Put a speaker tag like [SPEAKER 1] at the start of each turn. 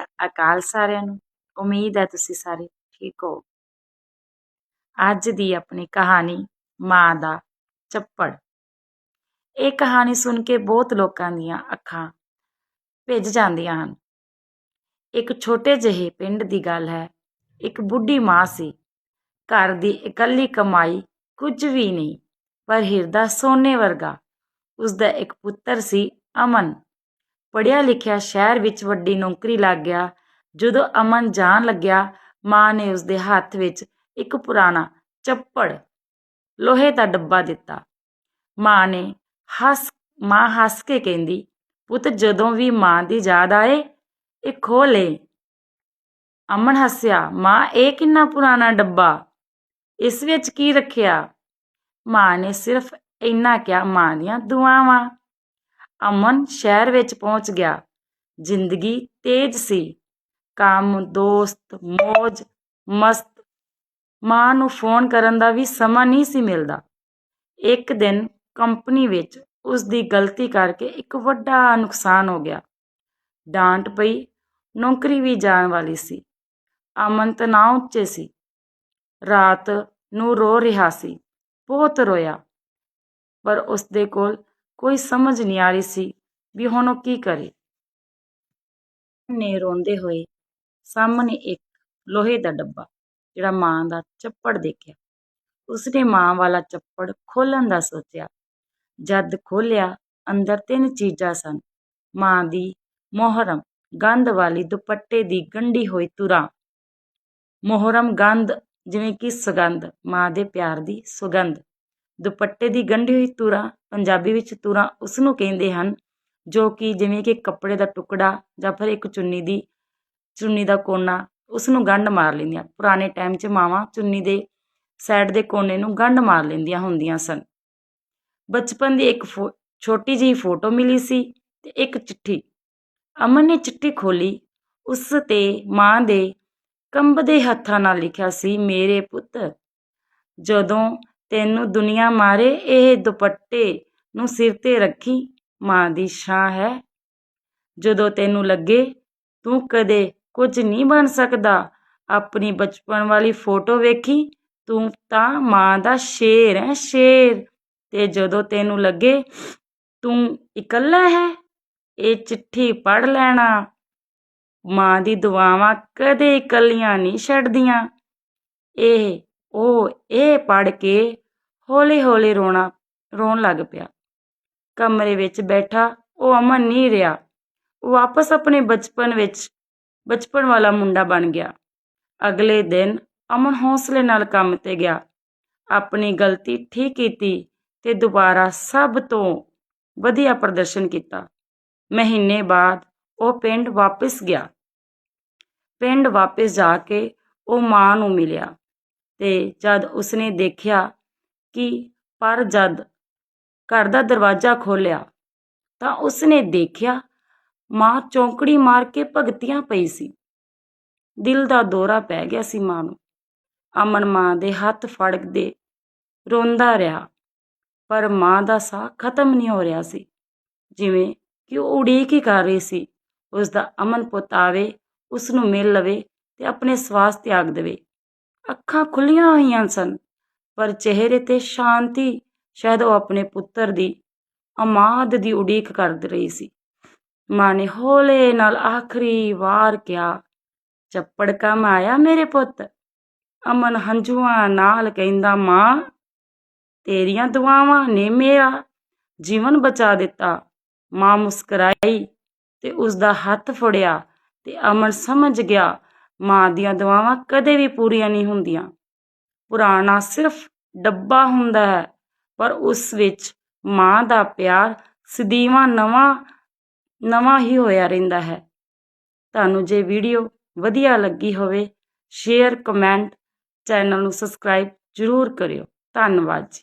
[SPEAKER 1] ਸ੍ਰੀ ਅਕਾਲ ਸਾਰਿਆਂ ਨੂੰ ਉਮੀਦ ਹੈ ਤੁਸੀਂ ਸਾਰੇ ਠੀਕ ਹੋ ਅੱਜ ਦੀ ਆਪਣੀ ਕਹਾਣੀ ਮਾਂ ਦਾ ਚੱਪੜ ਇਹ ਕਹਾਣੀ ਸੁਣ ਕੇ ਬਹੁਤ ਲੋਕਾਂ ਦੀਆਂ ਅੱਖਾਂ ਭਿੱਜ ਜਾਂਦੀਆਂ ਹਨ ਇੱਕ ਛੋਟੇ ਜਿਹੇ ਪਿੰਡ ਦੀ ਗੱਲ ਹੈ ਇੱਕ ਬੁੱਢੀ ਮਾਂ ਸੀ ਘਰ ਦੀ ਇਕੱਲੀ ਕਮਾਈ ਕੁਝ ਵੀ ਨਹੀਂ ਪਰ ਹਿਰਦਾ ਸੋਨੇ ਵਰਗਾ ਉਸ ਦਾ ਇੱਕ ਪੁੱਤਰ ਸੀ ਅਮਨ ਪੜ੍ਹਿਆ ਲਿਖਿਆ ਸ਼ਹਿਰ ਵਿੱਚ ਵੱਡੀ ਨੌਕਰੀ ਲੱਗ ਗਿਆ। ਜਦੋਂ ਅਮਨ ਜਾਣ ਲੱਗਿਆ, ਮਾਂ ਨੇ ਉਸਦੇ ਹੱਥ ਵਿੱਚ ਇੱਕ ਪੁਰਾਣਾ ਚੱਪੜ ਲੋਹੇ ਦਾ ਡੱਬਾ ਦਿੱਤਾ। ਮਾਂ ਨੇ ਹੱਸ, ਮਾਂ ਹੱਸ ਕੇ ਕਹਿੰਦੀ, ਪੁੱਤ, ਜਦੋਂ ਵੀ ਮਾਂ ਦੀ ਯਾਦ ਆਏ, ਇਹ ਖੋਹ ਲੈ। ਅਮਨ ਹੱਸਿਆ, ਮਾਂ, ਇਹ ਕਿੰਨਾ ਪੁਰਾਣਾ ਡੱਬਾ? ਇਸ ਵਿੱਚ ਕੀ ਰੱਖਿਆ? ਮਾਂ ਨੇ ਸਿਰਫ ਇੰਨਾ ਕਿਹਾ, ਮਾਂ ਦੀਆਂ ਦੁਆਵਾਂ। ਅਮਨ ਸ਼ਹਿਰ ਵਿੱਚ ਪਹੁੰਚ ਗਿਆ। ਜ਼ਿੰਦਗੀ ਤੇਜ਼ ਸੀ। ਕੰਮ, ਦੋਸਤ ਮौज ਮਸਤ। ਮਾਂ ਨੂੰ ਫੋਨ ਕਰਨ ਦਾ ਵੀ ਸਮਾਂ ਨਹੀਂ ਸੀ ਮਿਲਦਾ। ਇੱਕ ਦਿਨ ਕੰਪਨੀ ਵਿੱਚ ਉਸ ਦੀ ਗਲਤੀ ਕਰਕੇ ਇੱਕ ਵੱਡਾ ਨੁਕਸਾਨ ਹੋ ਗਿਆ। ਡਾਂਟ ਪਈ, ਨੌਕਰੀ ਵੀ ਜਾਣ ਵਾਲੀ ਸੀ। ਅਮਨ ਤਣਾਅ ਉੱਚੇ ਸੀ। ਰਾਤ ਨੂੰ ਰੋ ਰਿਹਾ ਸੀ। ਬਹੁਤ ਰੋਇਆ। ਪਰ ਉਸ ਦੇ ਕੋਲ ਕੋਈ ਸਮਝ ਨਹੀਂ ਆ ਰਹੀ ਸੀ ਵੀ ਹੁਣ ਉਹ ਕੀ ਕਰੇ। ਨੇ ਰੋਂਦੇ ਹੋਏ ਸਾਹਮਣੇ ਇੱਕ ਲੋਹੇ ਦਾ ਡੱਬਾ, ਜਿਹੜਾ ਮਾਂ ਦਾ ਚੱਪੜ ਦੇਖਿਆ। ਉਸਨੇ ਮਾਂ ਵਾਲਾ ਚੱਪੜ ਖੋਲਣ ਦਾ ਸੋਚਿਆ। ਜਦ ਖੋਲਿਆ ਅੰਦਰ ਤਿੰਨ ਚੀਜ਼ਾਂ ਸਨ। ਮਾਂ ਦੀ ਮੋਹਰਮ ਗੰਧ ਵਾਲੀ ਦੁਪੱਟੇ ਦੀ ਗੰਢੀ ਹੋਈ ਤੁਰਾਂ। ਮੋਹਰਮ ਗੰਧ ਜਿਵੇਂ ਕਿ ਸੁਗੰਧ, ਮਾਂ ਦੇ ਪਿਆਰ ਦੀ ਸੁਗੰਧ। ਦੁਪੱਟੇ ਦੀ ਗੰਢੀ ਹੋਈ ਤੁਰਾਂ, ਪੰਜਾਬੀ ਵਿੱਚ ਤੁਰਾਂ ਉਸ ਨੂੰ ਕਹਿੰਦੇ ਹਨ, ਜੋ ਕਿ ਜਿਵੇਂ ਕਿ ਕੱਪੜੇ ਦਾ ਟੁਕੜਾ ਜਾਂ ਫਿਰ ਇੱਕ ਚੁੰਨੀ ਦੀ, ਚੁੰਨੀ ਦਾ ਕੋਨਾ ਉਸ ਨੂੰ ਗੰਢ ਮਾਰ ਲੈਂਦੀਆਂ। ਪੁਰਾਣੇ ਟਾਈਮ 'ਚ ਮਾਵਾਂ ਚੁੰਨੀ ਦੇ ਸਾਈਡ ਦੇ ਕੋਨੇ ਨੂੰ ਗੰਢ ਮਾਰ ਲੈਂਦੀਆਂ ਹੁੰਦੀਆਂ ਸਨ। ਬਚਪਨ ਦੀ ਇੱਕ ਫੋ, ਛੋਟੀ ਜਿਹੀ ਫੋਟੋ ਮਿਲੀ ਸੀ ਤੇ ਇੱਕ ਚਿੱਠੀ। ਅਮਨ ਨੇ ਚਿੱਠੀ ਖੋਲੀ ਉਸ ਤੇ ਮਾਂ ਦੇ ਕੰਬਦੇ ਹੱਥਾਂ ਨਾਲ ਲਿਖਿਆ ਸੀ, ਮੇਰੇ ਪੁੱਤ, ਜਦੋਂ ਤੈਨੂੰ ਦੁਨੀਆ ਮਾਰੇ ਇਹ ਦੁਪੱਟੇ ਨੂੰ ਸਿਰ ਤੇ ਰੱਖੀ ਮਾਂ ਦੀ ਛਾਂ ਹੈ। ਜਦੋਂ ਤੈਨੂੰ ਲੱਗੇ, ਤੂੰ ਕਦੇ ਕੁਝ ਨਹੀਂ ਬਣ ਸਕਦਾ। ਆਪਣੀ ਬਚਪਨ ਵਾਲੀ ਫੋਟੋ ਵੇਖੀ, ਤੂੰ ਤਾਂ ਮਾਂ ਦਾ ਸ਼ੇਰ ਹੈ, ਸ਼ੇਰ। ਤੇ ਜਦੋਂ ਤੈਨੂੰ ਲੱਗੇ, ਤੂੰ ਇਕੱਲਾ ਹੈ, ਇਹ ਚਿੱਠੀ ਪੜ ਲੈਣਾ। ਮਾਂ ਦੀ ਦੁਆਵਾਂ ਕਦੇ ਇਕੱਲੀਆਂ ਨਹੀਂ ਛੱਡਦੀਆਂ। ਇਹ, ਉਹ, ਇਹ ਪੜ ਕੇ ਹੌਲੀ-ਹੌਲੀ ਰੋਣਾ, ਰੋਣ ਲੱਗ ਪਿਆ। ਕਮਰੇ ਵਿੱਚ ਬੈਠਾ, ਉਹ ਅਮਨ ਨਹੀਂ ਰਿਹਾ। ਉਹ ਵਾਪਸ ਆਪਣੇ ਬਚਪਨ ਵਿੱਚ, ਬਚਪਨ ਵਾਲਾ ਮੁੰਡਾ ਬਣ ਗਿਆ। ਅਗਲੇ ਦਿਨ ਅਮਨ ਹੌਸਲੇ ਨਾਲ ਕੰਮ ਤੇ ਗਿਆ। ਆਪਣੀ ਗਲਤੀ ਠੀਕ ਕੀਤੀ ਤੇ ਦੁਬਾਰਾ ਸਭ ਤੋਂ ਵਧੀਆ ਪ੍ਰਦਰਸ਼ਨ ਕੀਤਾ। ਮਹੀਨੇ ਬਾਅਦ ਉਹ ਪਿੰਡ ਵਾਪਸ ਗਿਆ। ਪਿੰਡ ਵਾਪਸ ਜਾ ਕੇ ਉਹ ਮਾਂ ਨੂੰ ਮਿਲਿਆ ਤੇ ਜਦ ਉਸਨੇ ਦੇਖਿਆ ਕਿ ਪਰ ਜਦ ਘਰ ਦਾ ਦਰਵਾਜ਼ਾ ਖੋਲ੍ਹਿਆ ਤਾਂ ਉਸਨੇ ਦੇਖਿਆ ਮਾਂ ਚੌਂਕੜੀ ਮਾਰ ਕੇ ਭਗਤੀਆਂ ਪਈ ਸੀ। ਦਿਲ ਦਾ ਦੌਰਾ ਪੈ ਗਿਆ ਸੀ ਮਾਂ ਨੂੰ। ਅਮਨ ਮਾਂ ਦੇ ਹੱਥ ਫੜਕਦੇ ਰੋਂਦਾ ਰਿਹਾ, ਪਰ ਮਾਂ ਦਾ ਸਾਹ ਖਤਮ ਨਹੀਂ ਹੋ ਰਿਹਾ ਸੀ। ਜਿਵੇਂ ਕਿ ਉਹ ਉਡੀਕ ਹੀ ਕਰ ਰਹੀ ਸੀ ਉਸ ਦਾ ਅਮਨ ਪੁੱਤ ਆਵੇ ਉਸ ਨੂੰ ਮਿਲ ਲਵੇ ਤੇ ਆਪਣੇ ਸਵਾਸ ਤਿਆਗ ਦੇਵੇ। ਅੱਖਾਂ ਖੁੱਲੀਆਂ ਹੋਈਆਂ ਸਨ। ਪਰ ਚਿਹਰੇ ਤੇ ਸ਼ਾਂਤੀ ਸ਼ਾਇਦ ਉਹ ਆਪਣੇ ਪੁੱਤਰ ਦੀ ਅਮਾਦ ਦੀ ਉਡੀਕ ਕਰ ਰਹੀ ਸੀ। ਮਾਂ ਨੇ ਹੌਲੇ ਨਾਲ ਆਖਰੀ ਵਾਰ ਕਿਹਾ, ਚੱਪੜ ਕੰਮ ਆਇਆ ਮੇਰੇ ਪੁੱਤ? ਅਮਨ ਹੰਝੂਆਂ ਨਾਲ ਕਹਿੰਦਾ, ਮਾਂ, ਤੇਰੀਆਂ ਦੁਆਵਾਂ ਨੇ ਮੇਰਾ ਜੀਵਨ ਬਚਾ ਦਿੱਤਾ। ਮਾਂ ਮੁਸਕਰਾਈ ਤੇ ਉਸ ਦਾ ਹੱਥ ਫੜਿਆ ਤੇ ਅਮਨ ਸਮਝ ਗਿਆ, ਮਾਂ ਦੀਆਂ ਦੁਆਵਾਂ ਕਦੇ ਵੀ ਪੂਰੀਆਂ ਨਹੀਂ ਹੁੰਦੀਆਂ। ਪੁਰਾਣਾ ਸਿਰਫ ਡੱਬਾ ਹੁੰਦਾ ਹੈ, ਪਰ ਉਸ ਵਿੱਚ ਮਾਂ ਦਾ ਪਿਆਰ ਸਦੀਵਾਂ ਨਵਾਂ ਨਵਾਂ ਹੀ ਹੋਇਆ ਰਹਿੰਦਾ ਹੈ। ਤੁਹਾਨੂੰ ਜੇ ਵੀਡੀਓ ਵਧੀਆ ਲੱਗੀ ਹੋਵੇ, ਸ਼ੇਅਰ, ਕਮੈਂਟ ਚੈਨਲ ਨੂੰ ਸਬਸਕ੍ਰਾਈਬ ਜ਼ਰੂਰ ਕਰਿਓ। ਧੰਨਵਾਦ ਜੀ।